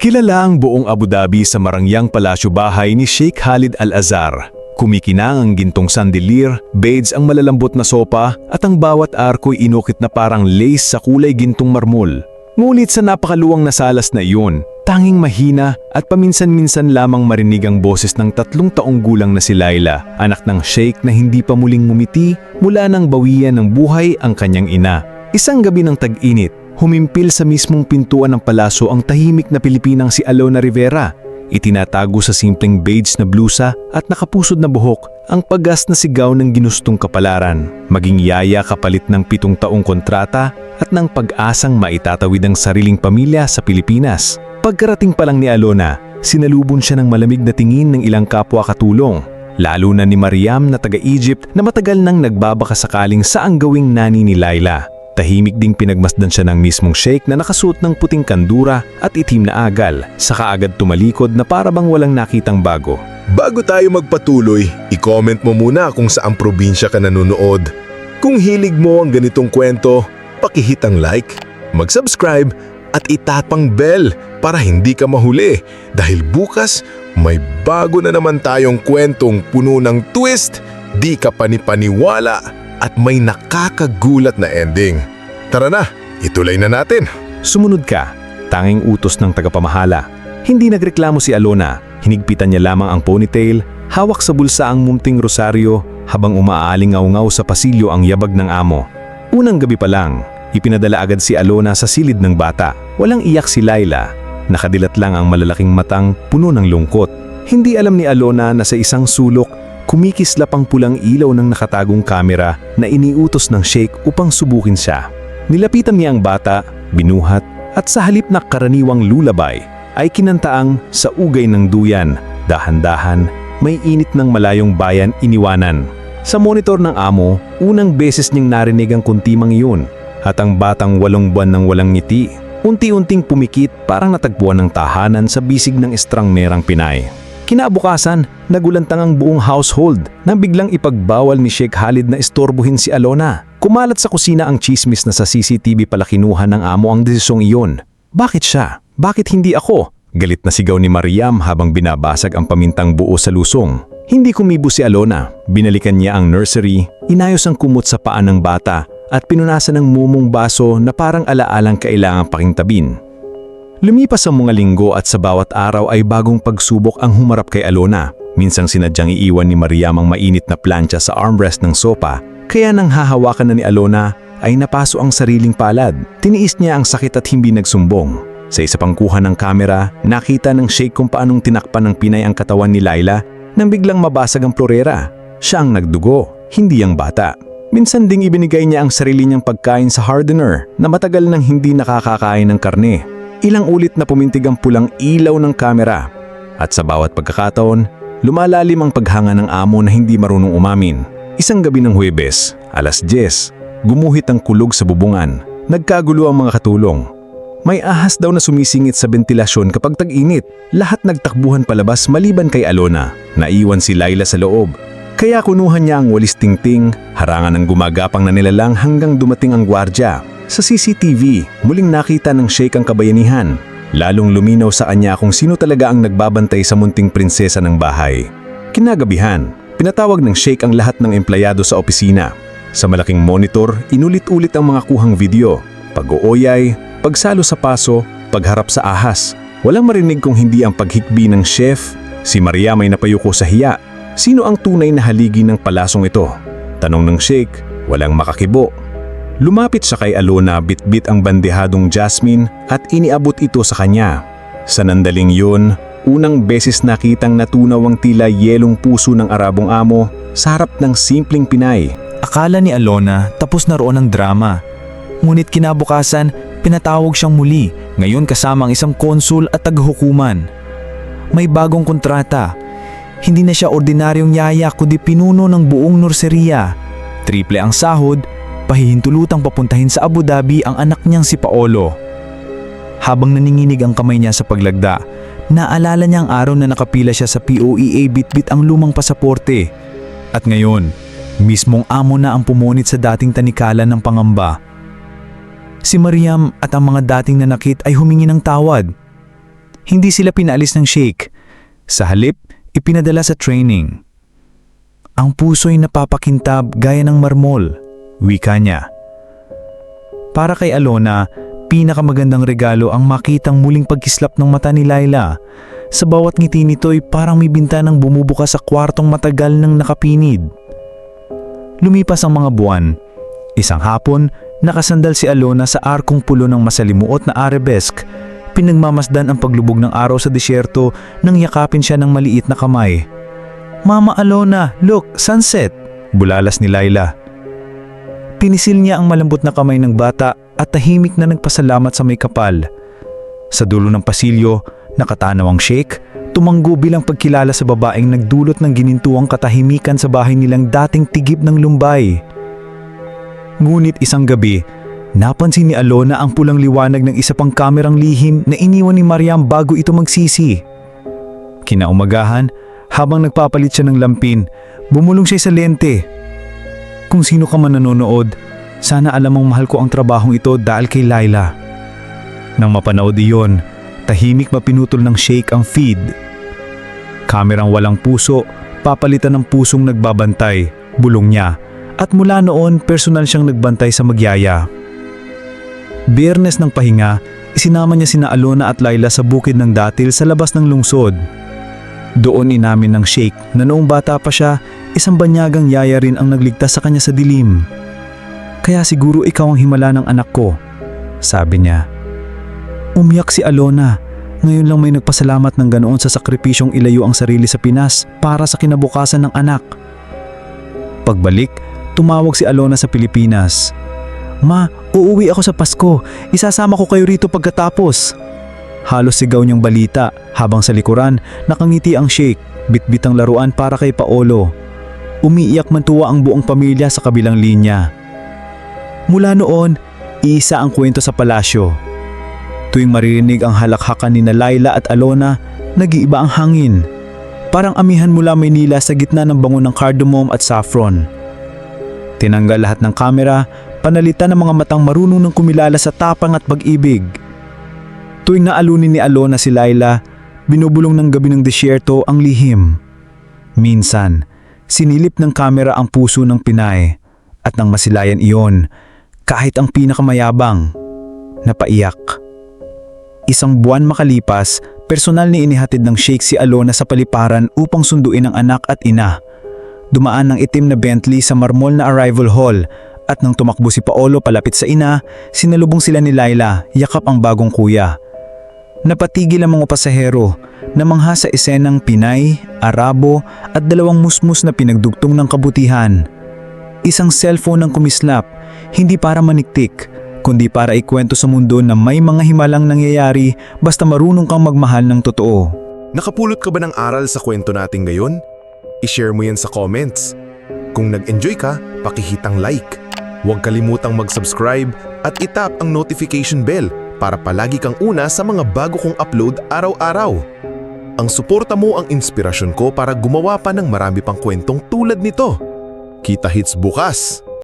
Kilala ang buong Abu Dhabi sa marangyang palasyo bahay ni Sheikh Khalid Al-Azhar. Kumikinang ang gintong sandilir, beds ang malalambot na sopa at ang bawat arko'y inukit na parang lace sa kulay gintong marmol. Ngunit sa napakaluwang na salas na iyon, tanging mahina at paminsan-minsan lamang marinig ang boses ng tatlong taong gulang na si Laila, anak ng Sheikh na hindi pa muling ngumiti mula nang bawian ng buhay ang kanyang ina. Isang gabi ng tag-init, humimpil sa mismong pintuan ng palaso ang tahimik na Pilipinang si Alona Rivera. Itinatago sa simpleng beige na blusa at nakapusod na buhok ang pagas na sigaw ng ginustong kapalaran. Maging yaya kapalit ng pitong taong kontrata at ng pag-asang maitatawid ang sariling pamilya sa Pilipinas. Pagkarating pa lang ni Alona, sinalubon siya ng malamig na tingin ng ilang kapwa katulong. Lalo na ni Mariam na taga-Egypt na matagal nang nagbabaka sakaling saang gawing nani ni Laila. Tahimik ding pinagmasdan siya ng mismong sheikh na nakasuot ng puting kandura at itim na agal, saka agad tumalikod na para bang walang nakitang bago. Bago tayo magpatuloy, i-comment mo muna kung saang probinsya ka nanonood. Kung hilig mo ang ganitong kwento, pakihit ang like, mag-subscribe at itapang bell para hindi ka mahuli dahil bukas may bago na naman tayong kwentong puno ng twist, di ka panipaniwala at may nakakagulat na ending. Tara na, ituloy na natin. Sumunod ka, tanging utos ng tagapamahala. Hindi nagreklamo si Alona, hinigpitan niya lamang ang ponytail, hawak sa bulsa ang mumting rosaryo habang umaalingaw-ngaw sa pasilyo ang yabag ng amo. Unang gabi pa lang, ipinadala agad si Alona sa silid ng bata. Walang iyak si Laila, nakadilat lang ang malalaking matang puno ng lungkot. Hindi alam ni Alona na sa isang sulok kumikislap ang pulang ilaw ng nakatagong kamera na iniutos ng sheikh upang subukin siya. Nilapitan niya ang bata, binuhat, at sa halip na karaniwang lulabay, ay kinantaang sa ugay ng duyan, dahan-dahan, may init ng malayong bayan iniwanan. Sa monitor ng amo, unang beses niyang narinig ang kuntimang iyon, at ang batang walong buwan ng walang ngiti, unti-unting pumikit parang natagpuan ng tahanan sa bisig ng estrangnerang Pinay. Kinabukasan, nagulantang ang buong household nang biglang ipagbawal ni Sheikh Khalid na istorbohin si Alona. Kumalat sa kusina ang chismis na sa CCTV pala kinuha ng amo ang desisyong iyon. Bakit siya? Bakit hindi ako? Galit na sigaw ni Mariam habang binabasag ang pamintang buo sa lusong. Hindi kumibo si Alona. Binalikan niya ang nursery, inayos ang kumot sa paan ng bata at pinunasan ng mumong baso na parang alaalang kailangang pakintabin. Lumipas ang mga linggo at sa bawat araw ay bagong pagsubok ang humarap kay Alona. Minsang sinadyang iiwan ni Mariam ang mainit na plancha sa armrest ng sopa, kaya nang hahawakan na ni Alona ay napaso ang sariling palad. Tiniis niya ang sakit at hindi nagsumbong. Sa isa pang kuha ng kamera, nakita ng Sheikh kung paanong tinakpan ng Pinay ang katawan ni Laila nang biglang mabasag ang florera. Siya ang nagdugo, hindi ang bata. Minsan ding ibinigay niya ang sarili niyang pagkain sa hardener na matagal nang hindi nakakakain ng karne. Ilang ulit na pumintig ang pulang ilaw ng kamera at sa bawat pagkakataon, lumalalim ang paghanga ng amo na hindi marunong umamin. Isang gabi ng Huwebes, alas 10, gumuhit ang kulog sa bubungan. Nagkagulo ang mga katulong. May ahas daw na sumisingit sa ventilasyon kapag tag-init. Lahat nagtakbuhan palabas maliban kay Alona. Naiwan si Laila sa loob. Kaya kunuhan niya ang walis tingting, harangan ng gumagapang na nilalang hanggang dumating ang gwardya. Sa CCTV, muling nakita ng Sheikh ang kabayanihan. Lalong luminaw sa kanya kung sino talaga ang nagbabantay sa munting prinsesa ng bahay. Kinagabihan, pinatawag ng Sheikh ang lahat ng empleyado sa opisina. Sa malaking monitor, inulit-ulit ang mga kuhang video. Pag-ooyay, pagsalo sa paso, pagharap sa ahas. Walang marinig kung hindi ang paghikbi ng chef. Si Maria may napayuko sa hiya. Sino ang tunay na haligi ng palasong ito? Tanong ng Sheikh, walang makakibo. Lumapit siya kay Alona bitbit ang bandehadong jasmine at iniabot ito sa kanya. Sa nandaling yun, unang beses nakitang natunaw ang tila yelong puso ng Arabong amo sa harap ng simpleng Pinay. Akala ni Alona tapos na roon ang drama. Ngunit kinabukasan, pinatawag siyang muli, ngayon kasama ang isang konsul at tagahukuman. May bagong kontrata. Hindi na siya ordinaryong yaya kundi pinuno ng buong nurseria. Triple ang sahod pahihintulutang papuntahin sa Abu Dhabi ang anak niyang si Paolo. Habang naninginig ang kamay niya sa paglagda, naalala niya ang araw na nakapila siya sa POEA bitbit ang lumang pasaporte. At ngayon, mismong amo na ang pumunit sa dating tanikala ng pangamba. Si Mariam at ang mga dating nanakit ay humingi ng tawad. Hindi sila pinaalis ng Sheikh. Sa halip, ipinadala sa training. Ang puso'y napapakintab gaya ng marmol, wika niya. Para kay Alona, pinakamagandang regalo ang makitang muling pagkislap ng mata ni Laila. Sa bawat ngiti nito'y parang may bintanang bumubukas sa kwartong matagal ng nakapinid. Lumipas ang mga buwan. Isang hapon, nakasandal si Alona sa arkong pulo ng masalimuot na arabesque. Pinagmamasdan ang paglubog ng araw sa disyerto nang yakapin siya ng maliit na kamay. Mama Alona, look, sunset! Bulalas ni Laila. Pinisil niya ang malambot na kamay ng bata at tahimik na nagpasalamat sa may kapal. Sa dulo ng pasilyo, nakatanaw ang sheik, tumanggo bilang pagkilala sa babaeng nagdulot ng ginintuang katahimikan sa bahay nilang dating tigib ng lumbay. Ngunit isang gabi, napansin ni Alona ang pulang liwanag ng isa pang kamerang lihim na iniwan ni Mariam bago ito magsisi. Kinaumagahan, habang nagpapalit siya ng lampin, bumulong siya sa lente. Kung sino ka man nanonood, sana alam mong mahal ko ang trabahong ito dahil kay Laila. Nang mapanood iyon, tahimik mapinutol ng shake ang feed. Kamerang walang puso, papalitan ng pusong nagbabantay, bulong niya, at mula noon personal siyang nagbantay sa magyaya. Biyernes ng pahinga, isinama niya sina Alona at Laila sa bukid ng datil sa labas ng lungsod. Doon inamin ng Sheikh na noong bata pa siya, isang banyagang yaya rin ang nagligtas sa kanya sa dilim. Kaya siguro ikaw ang himala ng anak ko, sabi niya. Umiyak si Alona. Ngayon lang may nagpasalamat ng ganoon sa sakripisyong ilayo ang sarili sa Pinas para sa kinabukasan ng anak. Pagbalik, tumawag si Alona sa Pilipinas. Ma, uuwi ako sa Pasko. Isasama ko kayo rito pagkatapos. Halos sigaw niyang balita habang sa likuran nakangiti ang Sheikh, bitbit ang laruan para kay Paolo. Umiiyak man tuwa ang buong pamilya sa kabilang linya. Mula noon, iisa ang kwento sa palasyo. Tuwing maririnig ang halakhakan ni Laila at Alona, nag-iiba ang hangin. Parang amihan mula Maynila sa gitna ng bango ng cardamom at saffron. Tinanggal lahat ng kamera, panalitan ng mga matang marunong ng kumilala sa tapang at pag-ibig. Tuwing naalunin ni Alona si Laila, binubulong ng gabi ng disyerto ang lihim. Minsan, sinilip ng kamera ang puso ng Pinay at nang masilayan iyon, kahit ang pinakamayabang, napaiyak. Isang buwan makalipas, personal ni inihatid ng Sheikh si Alona sa paliparan upang sunduin ang anak at ina. Dumaan ng itim na Bentley sa marmol na arrival hall at nang tumakbo si Paolo palapit sa ina, sinalubong sila ni Laila, yakap ang bagong kuya. Napatigil ang mga pasahero, namangha sa esenang Pinay, Arabo at dalawang musmus na pinagdugtong ng kabutihan. Isang cellphone ang kumislap, hindi para maniktik, kundi para ikwento sa mundo na may mga himalang nangyayari basta marunong kang magmahal ng totoo. Nakapulot ka ba ng aral sa kwento natin ngayon? I-share mo yan sa comments. Kung nag-enjoy ka, pakihitang like. Huwag kalimutang mag-subscribe at itap ang notification bell para palagi kang una sa mga bago kong upload araw-araw. Ang suporta mo ang inspirasyon ko para gumawa pa ng marami pang kwentong tulad nito. Kita hits bukas!